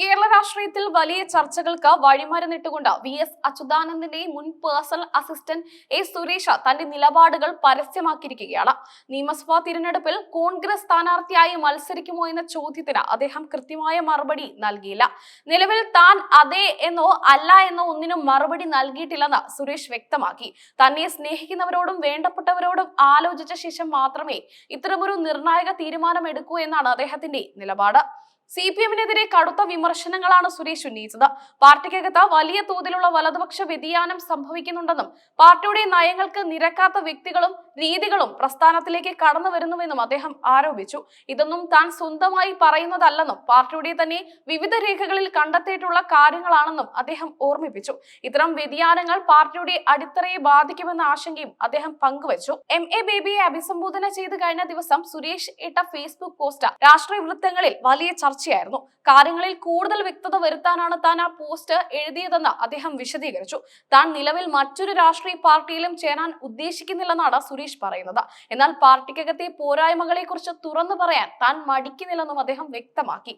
കേരള രാഷ്ട്രീയത്തിൽ വലിയ ചർച്ചകൾക്ക് വഴിമരുന്നിട്ടുകൊണ്ട് വി എസ് അച്യുതാനന്ദന്റെ മുൻ പേഴ്സണൽ അസിസ്റ്റന്റ് എ സുരേഷ തന്റെ നിലപാടുകൾ പരസ്യമാക്കിയിരിക്കുകയാണ്. നിയമസഭാ തിരഞ്ഞെടുപ്പിൽ കോൺഗ്രസ് സ്ഥാനാർത്ഥിയായി മത്സരിക്കുമോ എന്ന ചോദ്യത്തിന് അദ്ദേഹം കൃത്യമായ മറുപടി നൽകിയില്ല. നിലവിൽ താൻ അതെ എന്നോ അല്ല എന്നോ ഒന്നിനും മറുപടി നൽകിയിട്ടില്ലെന്ന് സുരേഷ് വ്യക്തമാക്കി. തന്നെ സ്നേഹിക്കുന്നവരോടും വേണ്ടപ്പെട്ടവരോടും ആലോചിച്ച ശേഷം മാത്രമേ ഇത്തരമൊരു നിർണായക തീരുമാനം എടുക്കൂ എന്നാണ് അദ്ദേഹത്തിന്റെ നിലപാട്. സി പി എമ്മിനെതിരെ കടുത്ത വിമർശനങ്ങളാണ് സുരേഷ് ഉന്നയിച്ചത്. പാർട്ടിക്കകത്ത് വലിയ തോതിലുള്ള വലതുപക്ഷ വ്യതിയാനം സംഭവിക്കുന്നുണ്ടെന്നും പാർട്ടിയുടെ നയങ്ങൾക്ക് നിരക്കാത്ത വ്യക്തികളും രീതികളും പ്രസ്ഥാനത്തിലേക്ക് കടന്നു വരുന്നുവെന്നും അദ്ദേഹം ആരോപിച്ചു. ഇതൊന്നും താൻ സ്വന്തമായി പറയുന്നതല്ലെന്നും പാർട്ടിയുടെ തന്നെ വിവിധ രേഖകളിൽ കണ്ടെത്തിയിട്ടുള്ള കാര്യങ്ങളാണെന്നും അദ്ദേഹം ഓർമ്മിപ്പിച്ചു. ഇത്തരം വ്യതിയാനങ്ങൾ പാർട്ടിയുടെ അടിത്തറയെ ബാധിക്കുമെന്ന ആശങ്കയും അദ്ദേഹം പങ്കുവച്ചു. എം. എ. ബേബിയെ അഭിസംബോധന ചെയ്ത് കഴിഞ്ഞ ദിവസം സുരേഷ് ഇട്ട ഫേസ്ബുക്ക് പോസ്റ്റ് രാഷ്ട്രീയ വൃത്തങ്ങളിൽ വലിയ ചർച്ചയായിരുന്നു. കാര്യങ്ങളിൽ കൂടുതൽ വ്യക്തത വരുത്താനാണ് താൻ ആ പോസ്റ്റ് എഴുതിയതെന്ന് അദ്ദേഹം വിശദീകരിച്ചു. താൻ നിലവിൽ മറ്റൊരു രാഷ്ട്രീയ പാർട്ടിയിലും ചേരാൻ ഉദ്ദേശിക്കുന്നില്ലെന്നാണ് സുരേഷ് പറയുന്നത്. എന്നാൽ പാർട്ടിക്കകത്തെ പോരായ്മകളെ കുറിച്ച് തുറന്നു പറയാൻ താൻ മടിക്കുന്നില്ലെന്നും അദ്ദേഹം വ്യക്തമാക്കി.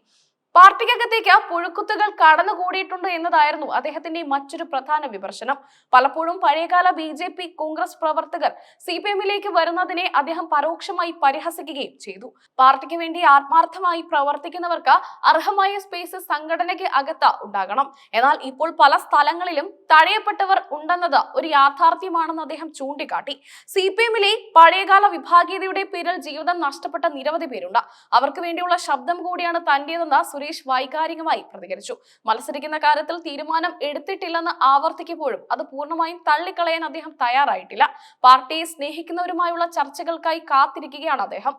പാർട്ടിക്കകത്തേക്ക് പുഴുക്കുത്തുകൾ കടന്നുകൂടിയിട്ടുണ്ട് എന്നതായിരുന്നു അദ്ദേഹത്തിന്റെ മറ്റൊരു പ്രധാന വിമർശനം. പലപ്പോഴും പഴയകാല ബി ജെ പി കോൺഗ്രസ് പ്രവർത്തകർ സി പി എമ്മിലേക്ക് വരുന്നതിനെ അദ്ദേഹം പരോക്ഷമായി പരിഹസിക്കുകയും ചെയ്തു. പാർട്ടിക്ക് വേണ്ടി ആത്മാർത്ഥമായി പ്രവർത്തിക്കുന്നവർക്ക് അർഹമായ സ്പേസ് സംഘടനയ്ക്ക് അകത്ത് ഉണ്ടാകണം. എന്നാൽ ഇപ്പോൾ പല സ്ഥലങ്ങളിലും തഴയപ്പെട്ടവർ ഉണ്ടെന്നത് ഒരു യാഥാർത്ഥ്യമാണെന്ന് അദ്ദേഹം ചൂണ്ടിക്കാട്ടി. സി പി എമ്മിലെ പഴയകാല വിഭാഗീയതയുടെ പേരിൽ ജീവിതം നഷ്ടപ്പെട്ട നിരവധി പേരുണ്ട്. അവർക്ക് വേണ്ടിയുള്ള ശബ്ദം കൂടിയാണ് തന്റേതെന്ന് സുരേഷ് വൈകാരികമായി പ്രതികരിച്ചു. മത്സരിക്കുന്ന കാര്യത്തിൽ തീരുമാനം എടുത്തിട്ടില്ലെന്ന് ആവർത്തിക്കുമ്പോഴും അത് പൂർണമായും തള്ളിക്കളയാൻ അദ്ദേഹം തയ്യാറായിട്ടില്ല. പാർട്ടിയെ സ്നേഹിക്കുന്നവരുമായുള്ള ചർച്ചകൾക്കായി കാത്തിരിക്കുകയാണ് അദ്ദേഹം.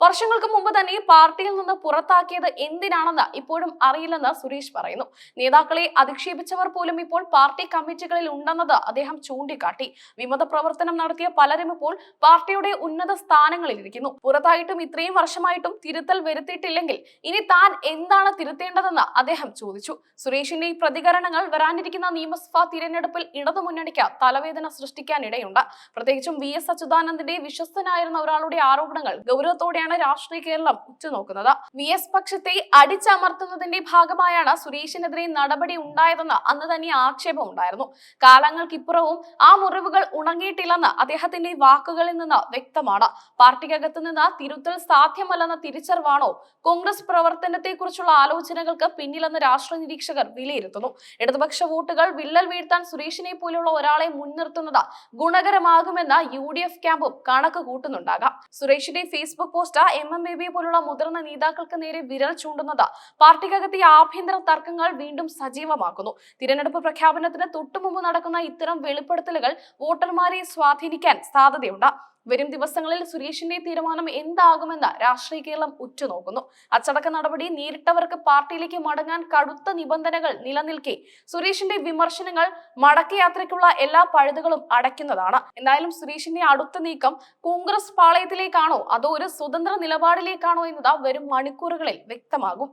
വർഷങ്ങൾക്ക് മുമ്പ് തന്നെ പാർട്ടിയിൽ നിന്ന് പുറത്താക്കിയത് എന്തിനാണെന്ന് ഇപ്പോഴും അറിയില്ലെന്ന് സുരേഷ് പറയുന്നു. നേതാക്കളെ അധിക്ഷേപിച്ചവർ പോലും ഇപ്പോൾ പാർട്ടി കമ്മിറ്റികളിൽ ഉണ്ടെന്നത് അദ്ദേഹം ചൂണ്ടിക്കാട്ടി. വിമത പ്രവർത്തനം നടത്തിയ പലരും ഇപ്പോൾ പാർട്ടിയുടെ ഉന്നത സ്ഥാനങ്ങളിൽ ഇരിക്കുന്നു പുറത്തായിട്ടും ഇത്രയും വർഷമായിട്ടും തിരുത്തൽ വരുത്തിയിട്ടില്ലെങ്കിൽ ഇനി താൻ എന്താണ് തിരുത്തേണ്ടതെന്ന് അദ്ദേഹം ചോദിച്ചു. സുരേഷിന്റെ ഈ പ്രതികരണങ്ങൾ വരാനിരിക്കുന്ന നിയമസഭാ തിരഞ്ഞെടുപ്പിൽ ഇടതുമുന്നണിക്ക് തലവേദന സൃഷ്ടിക്കാനിടയുണ്ട്. പ്രത്യേകിച്ചും വി എസ് അച്യുതാനന്ദന്റെ വിശ്വസ്തനായിരുന്ന ഒരാളുടെ ആരോപണങ്ങൾ ഗൗരവത്തോടെയാണ് രാഷ്ട്രീയ കേരളം ഉറ്റുനോക്കുന്നത്. വി എസ് പക്ഷത്തെ അടിച്ചമർത്തുന്നതിന്റെ ഭാഗമായാണ് സുരേഷിനെതിരെ നടപടി ഉണ്ടായതെന്ന് അന്ന് തന്നെ ആക്ഷേപം ഉണ്ടായിരുന്നു കാലങ്ങൾക്കിപ്പുറവും ആ മുറിവുകൾ ഉണങ്ങിയിട്ടില്ലെന്ന് അദ്ദേഹത്തിന്റെ വാക്കുകളിൽ നിന്ന് വ്യക്തമാണ്. പാർട്ടിക്കകത്ത് നിന്ന് തിരുത്തൽ സാധ്യമല്ലെന്ന തിരിച്ചറിവാണോ കോൺഗ്രസ് പ്രവർത്തനത്തെ കുറിച്ചുള്ള ആലോചനകൾക്ക് പിന്നിലെന്ന് രാഷ്ട്രീയ നിരീക്ഷകർ വിലയിരുത്തുന്നു. ഇടതുപക്ഷ വോട്ടുകൾ വിള്ളൽ വീഴ്ത്താൻ സുരേഷിനെ പോലുള്ള ഒരാളെ മുൻനിർത്തുന്നത് ഗുണകരമാകുമെന്ന് യു ഡി എഫ് ക്യാമ്പും കണക്ക് കൂട്ടുന്നുണ്ടാകാം. സുരേഷിന്റെ ഫേസ്ബുക്ക് പോസ്റ്റ് എം എം ബേബിയെ പോലുള്ള മുതിർന്ന നേതാക്കൾക്ക് നേരെ വിരൽ ചൂണ്ടുന്നത് പാർട്ടിക്കകത്തെ ആഭ്യന്തര തർക്കങ്ങൾ വീണ്ടും സജീവമാക്കുന്നു. തിരഞ്ഞെടുപ്പ് പ്രഖ്യാപനത്തിന് തൊട്ടുമുമ്പ് നടക്കുന്ന ഇത്തരം വെളിപ്പെടുത്തലുകൾ വോട്ടർമാരെ സ്വാധീനിക്കാൻ സാധ്യതയുണ്ട്. വരും ദിവസങ്ങളിൽ സുരേഷിന്റെ തീരുമാനം എന്താകുമെന്ന് രാഷ്ട്രീയ കേരളം ഉറ്റുനോക്കുന്നു. അച്ചടക്ക നടപടി നേരിട്ടവർക്ക് പാർട്ടിയിലേക്ക് മടങ്ങാൻ കടുത്ത നിബന്ധനകൾ നിലനിൽക്കെ സുരേഷിന്റെ വിമർശനങ്ങൾ മടക്കയാത്രയ്ക്കുള്ള എല്ലാ പഴുതുകളും അടയ്ക്കുന്നതാണ്. എന്തായാലും സുരേഷിന്റെ അടുത്ത നീക്കം കോൺഗ്രസ് പാളയത്തിലേക്കാണോ? അതോ ഒരു സ്വതന്ത്ര നിലപാടിലേക്കാണോ എന്നത് വരും മണിക്കൂറുകളിൽ വ്യക്തമാകും.